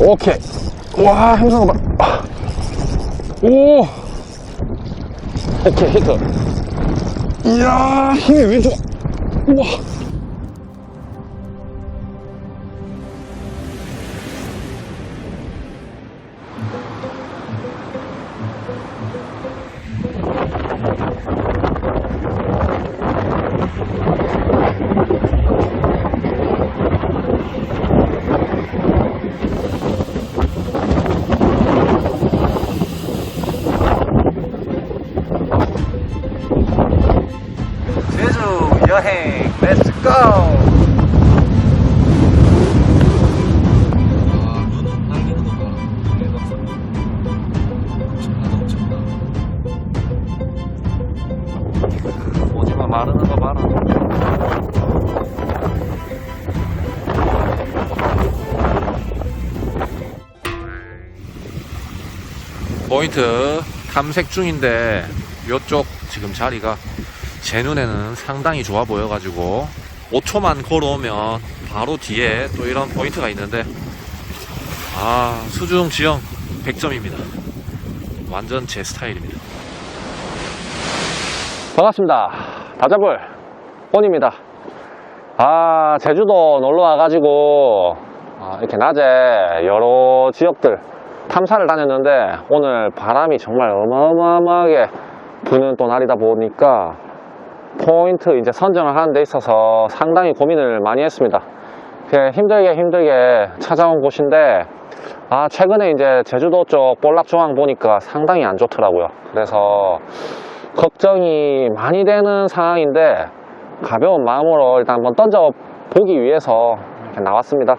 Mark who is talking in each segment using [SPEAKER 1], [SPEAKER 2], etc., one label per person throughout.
[SPEAKER 1] 오케이. 와, 형상아 봐. 아. 오! 오케이, 히트. 이야, 힘이 왜 좋아. 우와.
[SPEAKER 2] 제주 여행 렛츠 고! 아. 포인트 탐색 중인데 요쪽 지금 자리가 제 눈에는 상당히 좋아 보여가지고 5초만 걸어오면 바로 뒤에 또 이런 포인트가 있는데 아 수중 지형 100점입니다 완전 제 스타일입니다
[SPEAKER 1] 반갑습니다. 다잡을 본입니다. 아, 제주도 놀러 와가지고, 아, 이렇게 낮에 여러 지역들 탐사를 다녔는데, 오늘 바람이 정말 어마어마하게 부는 또 날이다 보니까, 포인트 이제 선정을 하는 데 있어서 상당히 고민을 많이 했습니다. 힘들게 힘들게 찾아온 곳인데, 아, 최근에 이제 제주도 쪽 볼락 중앙 보니까 상당히 안 좋더라고요. 그래서, 걱정이 많이 되는 상황인데 가벼운 마음으로 일단 한번 던져 보기 위해서 이렇게 나왔습니다.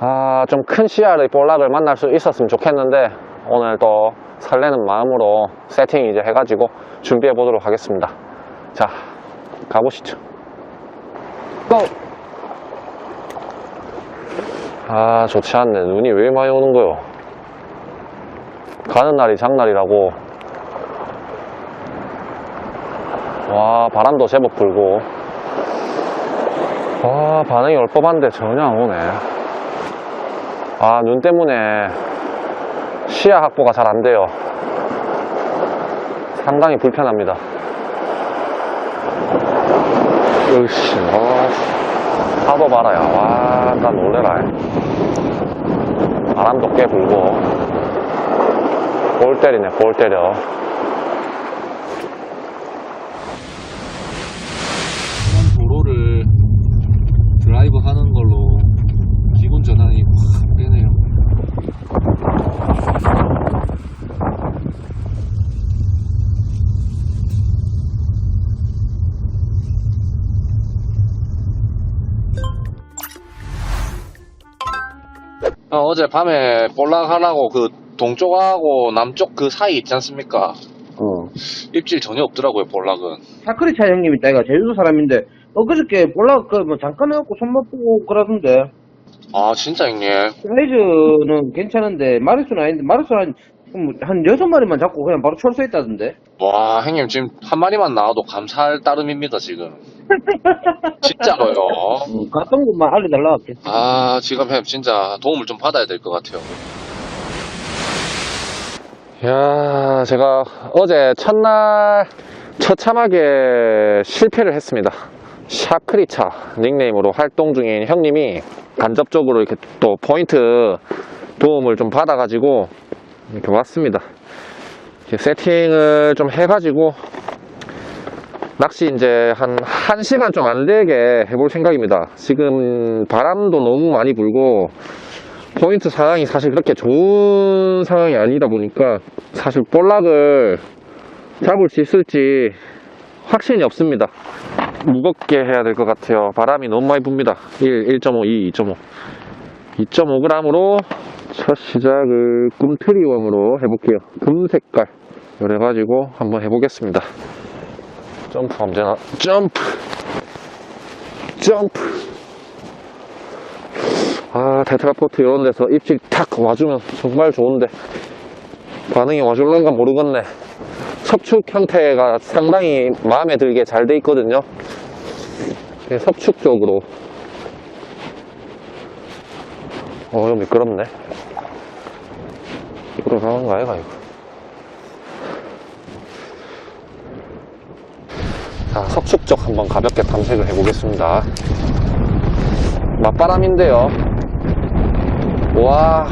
[SPEAKER 1] 아, 좀 큰 시야의 볼락을 만날 수 있었으면 좋겠는데 오늘 또 설레는 마음으로 세팅 이제 해가지고 준비해 보도록 하겠습니다. 자, 가보시죠. 고! 아, 좋지 않네. 눈이 왜 많이 오는 거요? 가는 날이 장날이라고 와 바람도 제법 불고 와 반응이 올 법한데 전혀 안 오네 아 눈 때문에 시야 확보가 잘 안 돼요. 상당히 불편합니다. 으씨 와 파도 봐라야 와나 놀래라. 바람도 꽤 불고. 볼 때리네 볼 때려
[SPEAKER 2] 어, 어제 밤에 볼락하라고 그 동쪽하고 남쪽 그 사이 있지 않습니까?
[SPEAKER 1] 응.
[SPEAKER 2] 입질 전혀 없더라고요 볼락은
[SPEAKER 3] 사크리차 형님 있다, 이가 제주도 사람인데, 엊그저께 볼락, 그, 뭐, 잠깐 해갖고 손 맛 보고 그러던데,
[SPEAKER 2] 아 진짜 형님
[SPEAKER 3] 사이즈는 괜찮은데, 마리수는 아닌데, 마리수는 한, 음, 한 여섯 마리만 잡고 그냥 바로 철수했다던데?
[SPEAKER 2] 와, 형님 지금 한 마리만 나와도 감사할 따름입니다, 지금. 진짜로요.
[SPEAKER 3] 음, 갔던 곳만 알려달라 할게.
[SPEAKER 2] 아, 지금 형 진짜 도움을 좀 받아야 될 것 같아요.
[SPEAKER 1] 야, 제가 어제 첫날 처참하게 실패를 했습니다. 샤크리차 닉네임으로 활동 중인 형님이 간접적으로 이렇게 또 포인트 도움을 좀 받아가지고 이렇게 왔습니다. 세팅을 좀 해가지고 낚시 이제 한 1시간 좀 안 되게 해볼 생각입니다. 지금 바람도 너무 많이 불고 포인트 상황이 사실 그렇게 좋은 상황이 아니다 보니까 사실 볼락을 잡을 수 있을지 확신이 없습니다. 무겁게 해야 될 것 같아요. 바람이 너무 많이 붑니다. 1, 1.5, 2, 2.5. 2.5g으로 첫 시작을 꿈트리웜으로 해볼게요. 금 색깔. 이래가지고 한번 해보겠습니다. 점프 언제나 점프 점프 아 테트라포트 이런 데서 입질 탁 와주면 정말 좋은데 반응이 와줄런가 모르겠네 섭축 형태가 상당히 마음에 들게 잘 돼 있거든요 네, 섭축 쪽으로 어, 미끄럽네. 들어가는 거 아이가, 이거. 자, 석축 쪽 한번 가볍게 탐색을 해보겠습니다. 맞바람인데요. 와,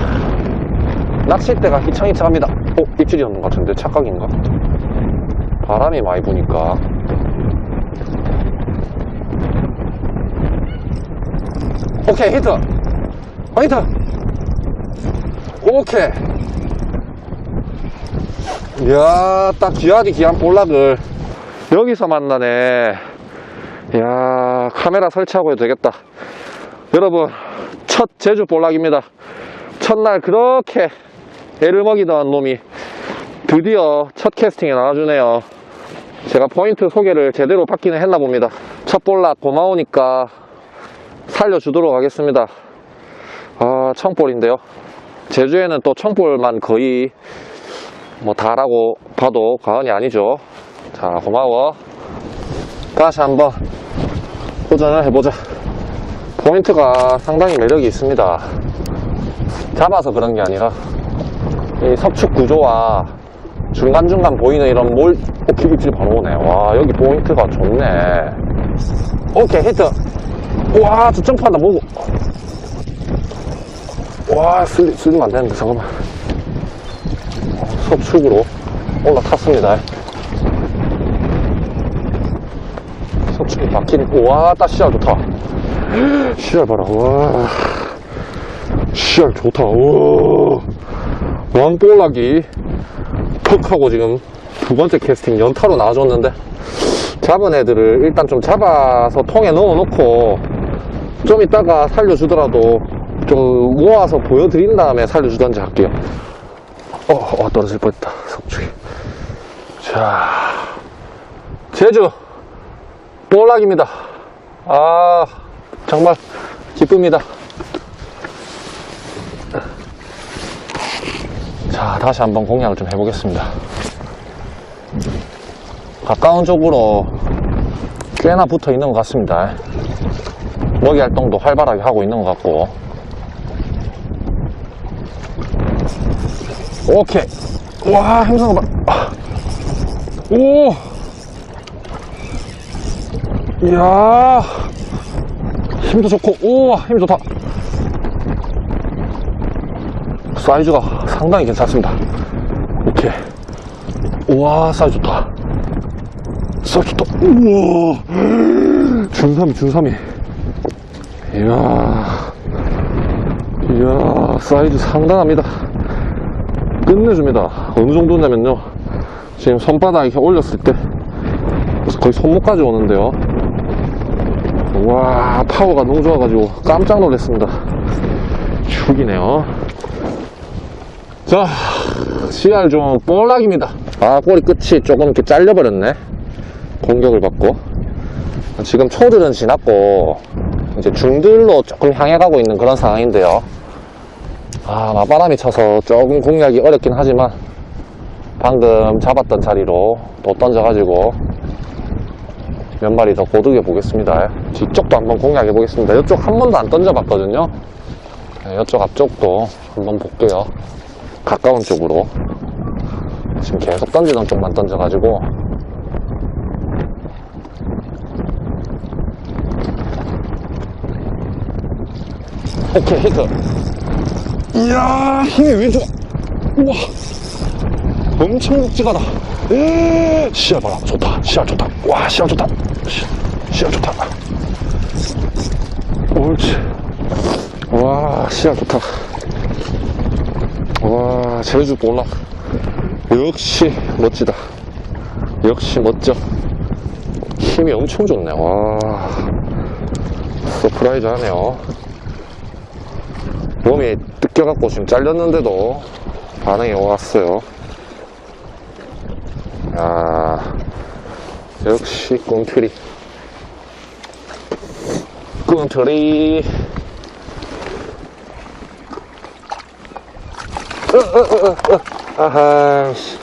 [SPEAKER 1] 낚싯대가 희청희청합니다. 어, 입질이 없는 것 같은데 착각인가? 바람이 많이 부니까. 오케이, 히트! 어, 히트! 오케이! 이야, 딱 귀하디 귀한 볼락을 여기서 만나네. 이야, 카메라 설치하고 해도 되겠다. 여러분, 첫 제주 볼락입니다. 첫날 그렇게 애를 먹이던 놈이 드디어 첫 캐스팅에 나와주네요. 제가 포인트 소개를 제대로 받기는 했나 봅니다. 첫 볼락 고마우니까 살려주도록 하겠습니다. 아, 청볼인데요. 제주에는 또 청볼만 거의 뭐 다라고 봐도 과언이 아니죠. 자, 고마워. 다시 한번 도전을 해보자. 포인트가 상당히 매력이 있습니다. 잡아서 그런 게 아니라 이 석축 구조와 중간중간 보이는 이런 몰, 오케이, 입질 바로 오네. 와, 여기 포인트가 좋네. 오케이, 히트. 와, 저 점프한다, 뭐고. 와, 쓸리, 쓸리면 안 되는데, 잠깐만. 석축으로 올라탔습니다. 석축이 박힌, 와, 따 시야 좋다. 시야 봐라, 와. 시야 좋다, 우와. 왕볼락이 턱 하고 지금 두 번째 캐스팅 연타로 나와줬는데 잡은 애들을 일단 좀 잡아서 통에 넣어놓고 좀 이따가 살려주더라도 좀 모아서 보여드린 다음에 살려주던지 할게요. 어, 어 떨어질 뻔했다. 석주기. 자, 제주 볼락입니다. 아, 정말 기쁩니다. 자, 다시 한번 공략을 좀 해보겠습니다. 가까운 쪽으로 꽤나 붙어 있는 것 같습니다. 먹이 활동도 활발하게 하고 있는 것 같고. 오케이. 와, 봐. 아. 오! 이야. 힘도 좋고, 우와, 힘 좋다. 사이즈가 상당히 괜찮습니다. 오케이. 우와, 사이즈 좋다. 사이즈 좋다. 우와. 중삼이, 중삼이. 이야. 이야, 사이즈 상당합니다. 끝내줍니다. 어느 정도냐면요. 지금 손바닥 이렇게 올렸을 때 거의 손목까지 오는데요. 와, 파워가 너무 좋아가지고 깜짝 놀랐습니다. 죽이네요. 자, CR 좀 볼락입니다. 아, 꼬리 끝이 조금 이렇게 잘려버렸네. 공격을 받고. 지금 초들은 지났고, 이제 중들로 조금 향해 가고 있는 그런 상황인데요. 아, 맞바람이 쳐서 조금 공략이 어렵긴 하지만, 방금 잡았던 자리로 또 던져가지고, 몇 마리 더 고득해 보겠습니다. 뒤쪽도 한번 공략해 보겠습니다. 이쪽 한 번도 안 던져봤거든요. 네, 이쪽 앞쪽도 한번 볼게요. 가까운 쪽으로 지금 계속 던지던 쪽만 던져가지고 오케이 히트 이야 왜 좋아 우와. 엄청 묵직하다. 에 시야 봐라. 좋다. 시야 좋다. 와 시야 좋다. 시, 시야 좋다. 옳지. 와 시야 좋다. 와 제주 볼락 역시 멋지다. 역시 멋져. 힘이 엄청 좋네. 와 서프라이즈 하네요. 몸이 뜯겨갖고 지금 잘렸는데도 반응이 왔어요 야 역시 꿈틀이 꿈틀이 아하, 씨.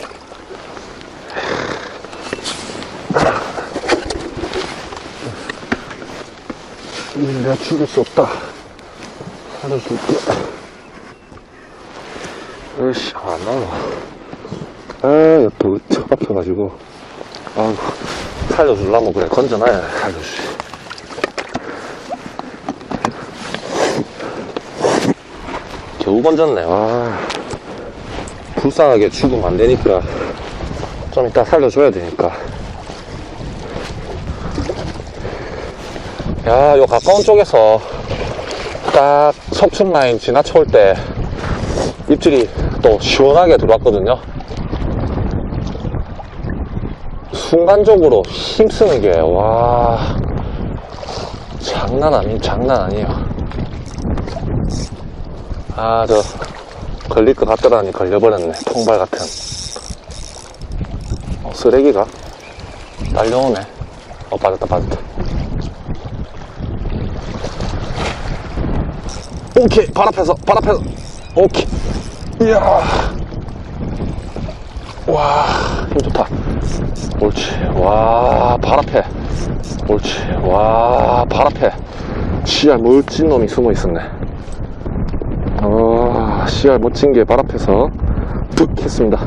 [SPEAKER 1] 내가 죽일 수 없다. 살려줄게. 으씨, 안 나와. 아, 또 처박혀가지고. 아이고, 살려주려면 그래, 건져놔야 살려주지. 겨우 건졌네, 와. 불쌍하게 죽으면 안 되니까. 좀 이따 살려줘야 되니까. 야, 요 가까운 쪽에서 딱 석춘 라인 지나쳐올 때 입질이 또 시원하게 들어왔거든요. 순간적으로 힘쓰는 게, 와, 장난 아닌, 장난 아니에요. 아, 저, 걸릴 것 같더라니 걸려버렸네. 통발 같은. 어, 쓰레기가 딸려오네. 어, 빠졌다, 빠졌다. 오케이, 발 앞에서, 발 앞에서. 오케이. 이야. 와, 힘 좋다. 옳지. 와, 발 앞에. 옳지. 와, 발 앞에. 씨알 멋진 놈이 숨어 있었네. 어, 씨알 멋진 게 발 앞에서 툭 했습니다.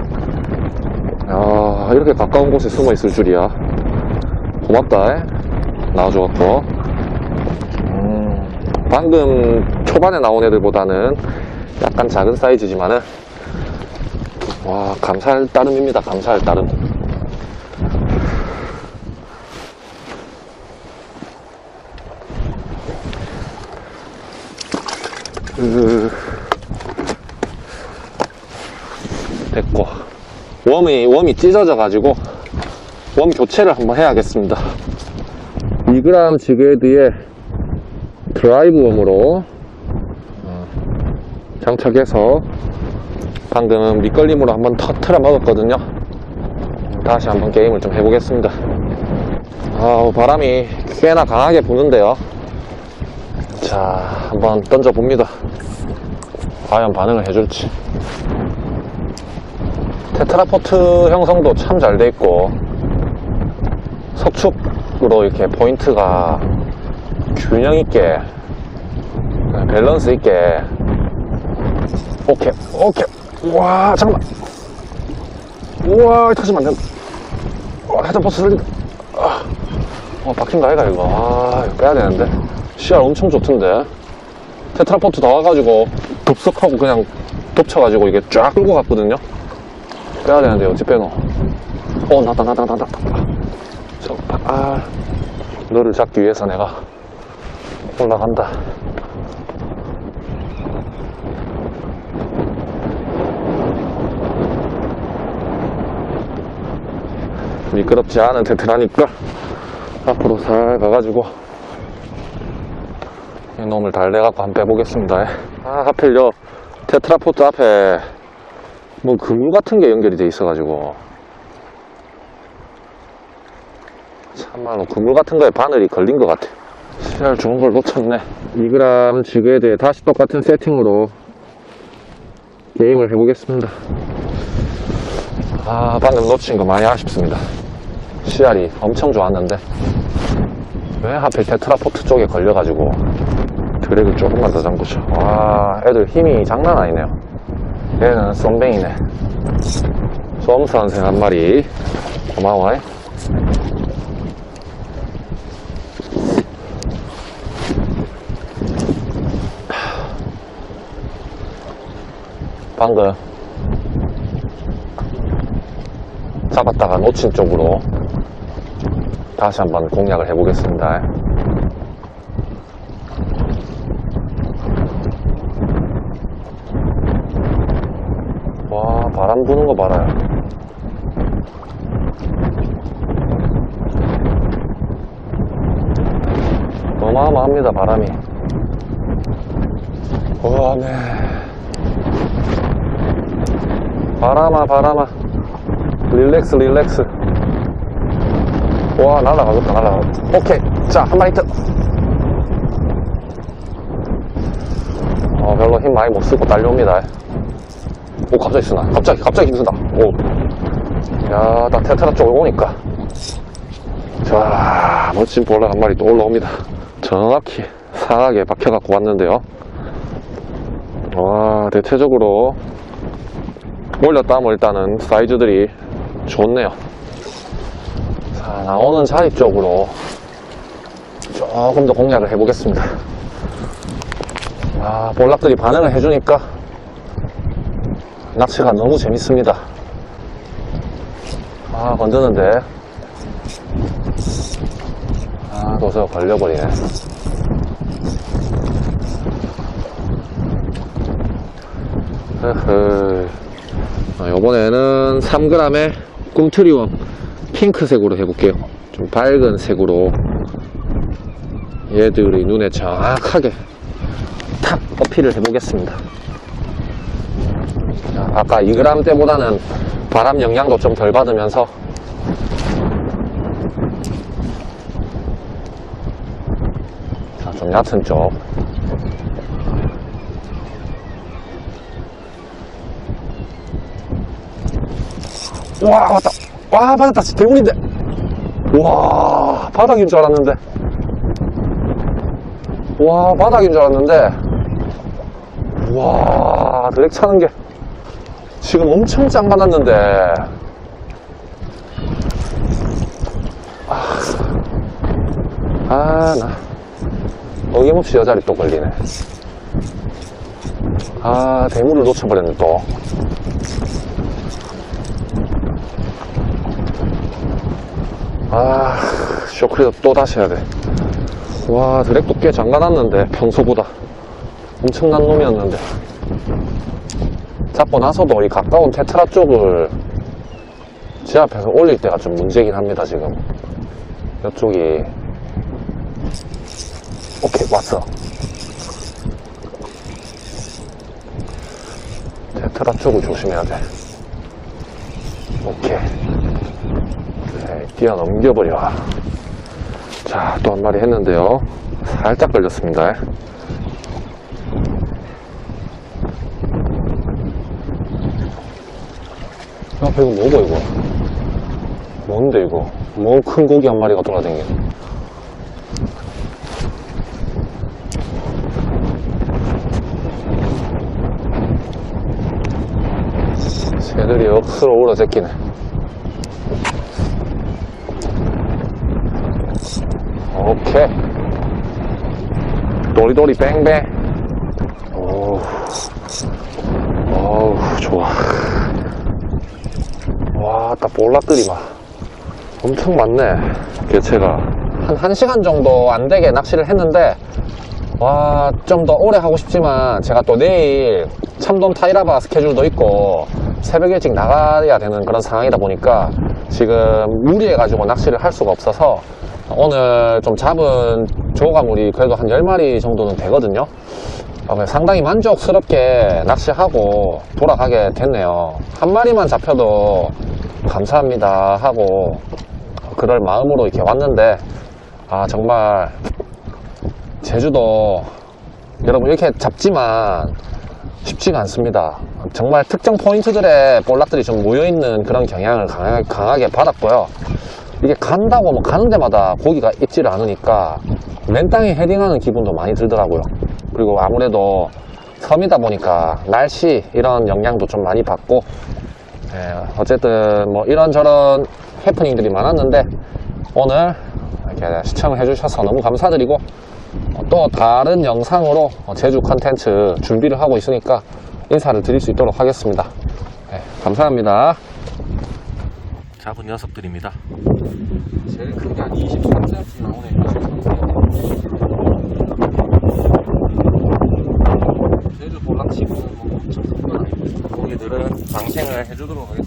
[SPEAKER 1] 아, 이렇게 가까운 곳에 숨어 있을 줄이야. 고맙다. 나와줘갖고. 음, 방금 초반에 나온 애들보다는 약간 작은 사이즈지만은, 와, 감사할 따름입니다. 감사할 따름. 으... 됐고 웜이 웜이 찢어져 가지고 웜 교체를 한번 해야겠습니다 2g 지그헤드에 드라이브 웜으로 어, 장착해서 방금 밑걸림으로 한번 터트려 먹었거든요. 다시 한번 게임을 좀 해보겠습니다. 아 바람이 꽤나 강하게 부는데요. 자 한번 던져 봅니다. 과연 반응을 해줄지. 테트라포트 형성도 참 잘 돼 있고 석축으로 이렇게 포인트가 균형 있게 밸런스 있게 오케이 오케이. 와 잠깐만. 우와 터지면 안 된다. 와 헤드포스 들린다. 아, 어 박힌 거 아이가 이거. 아 이거 빼야 되는데. CR 엄청 좋던데. 테트라포트 나와가지고 덥석하고 그냥 덮쳐가지고 이게 쫙 끌고 갔거든요. 빼야 되는데 어찌 빼노? 어 나다 나다 나다 나다. 저, 아 너를 잡기 위해서 내가 올라간다 미끄럽지 않은 테트라니까 앞으로 살 가가지고 이놈을 달래갖고 한번 빼보겠습니다. 아 하필 요 테트라포트 앞에 뭐 그물 같은 게 연결이 돼 있어가지고. 참말로 그물 같은 거에 바늘이 걸린 것 같아. CR 좋은 걸 놓쳤네. 2g 지그헤드에 다시 똑같은 세팅으로 게임을 해보겠습니다. 아 방금 놓친 거 많이 아쉽습니다 CR이 엄청 좋았는데? 왜 하필 테트라포트 쪽에 걸려가지고 드랙을 조금만 더 잠그죠 와 애들 힘이 장난 아니네요. 얘는 쏨뱅이네. 쏨 선생 한 마리. 고마워 방금 잡았다가 놓친 쪽으로 다시 한번 공략을 해보겠습니다. 와 바람 부는 거 봐라요 어마어마합니다 바람이. 와 네. 바람아 바람아. 릴렉스 릴렉스 와 날라가겠다 날라가겠다. 오케이. 자 한 마리 더 어, 별로 힘 많이 못 쓰고 딸려옵니다. 오 갑자기 쓰나? 갑자기 갑자기 힘쓰다. 오야 나 테트라 쪽으로 오니까. 자 멋진 볼라 한 마리 또 올라옵니다. 정확히 상하게 박혀갖고 왔는데요. 와 대체적으로 올렸다 하면 일단은 사이즈들이 좋네요. 자, 나오는 자리 쪽으로 조금 더 공략을 해보겠습니다. 아, 볼락들이 반응을 해주니까 낚시가 너무 재밌습니다. 아, 건드는데. 아, 도서 걸려버리네. 흐흐. 아, 요번에는 3g의 꿈트리원 핑크색으로 해볼게요. 좀 밝은 색으로 얘들이 눈에 정확하게 탁 어필을 해보겠습니다. 자, 아까 2g 때보다는 바람 영향도 좀 덜 받으면서 자, 좀 얕은 쪽 와 왔다 와 받았다 대문인데. 와 바닥인 줄 알았는데. 와 바닥인 줄 알았는데. 와 드랙 차는 게 지금 엄청 짱 받았는데. 아나. 어김없이 여자리 또 걸리네. 아 대물을 놓쳐버렸네 또 아, 쇼크리도 또 다시 해야 돼. 와, 드랙도 꽤 장가놨는데, 평소보다. 엄청난 놈이었는데. 잡고 나서도 이 가까운 테트라 쪽을 제 앞에서 올릴 때가 좀 문제긴 합니다, 지금. 이쪽이. 오케이, 왔어. 테트라 쪽을 조심해야 돼. 오케이. 네, 뛰어넘겨버려. 자, 또 한 마리 했는데요. 살짝 걸렸습니다. 앞에 이거 뭐고, 이거? 뭔데, 이거? 뭔큰 고기 한 마리가 돌아다니네. 새들이 억수로 울어제끼네. 오케이. 도리도리 뱅뱅. 오. 어우, 좋아. 와, 딱 볼락들이 막 엄청 많네. 개체가. 한 1시간 정도 안 되게 낚시를 했는데, 와, 좀 더 오래 하고 싶지만, 제가 또 내일 참돔 타이라바 스케줄도 있고, 새벽 일찍 나가야 되는 그런 상황이다 보니까, 지금 무리해가지고 낚시를 할 수가 없어서, 오늘 좀 잡은 조가물이 그래도 한 10마리 정도는 되거든요. 상당히 만족스럽게 낚시하고 돌아가게 됐네요. 한 마리만 잡혀도 감사합니다 하고 그럴 마음으로 이렇게 왔는데 아 정말 제주도 여러분 이렇게 잡지만 쉽지가 않습니다. 정말 특정 포인트들의 볼락들이 좀 모여있는 그런 경향을 강하게 받았고요. 이게 간다고 뭐 가는 데마다 고기가 있지를 않으니까 맨 땅에 헤딩하는 기분도 많이 들더라고요. 그리고 아무래도 섬이다 보니까 날씨 이런 영향도 좀 많이 받고 예, 어쨌든 뭐 이런저런 해프닝들이 많았는데 오늘 이렇게 시청을 해주셔서 너무 감사드리고 어, 또 다른 영상으로 어, 제주 컨텐츠 준비를 하고 있으니까 인사를 드릴 수 있도록 하겠습니다. 예, 감사합니다.
[SPEAKER 2] 잡은 녀석들입니다.
[SPEAKER 1] 제일 큰 게 한 23cm 나오네. 제주 볼락치고는 뭐 엄청 큰건 아니고 고기들은 방생을 해주도록 하겠습니다.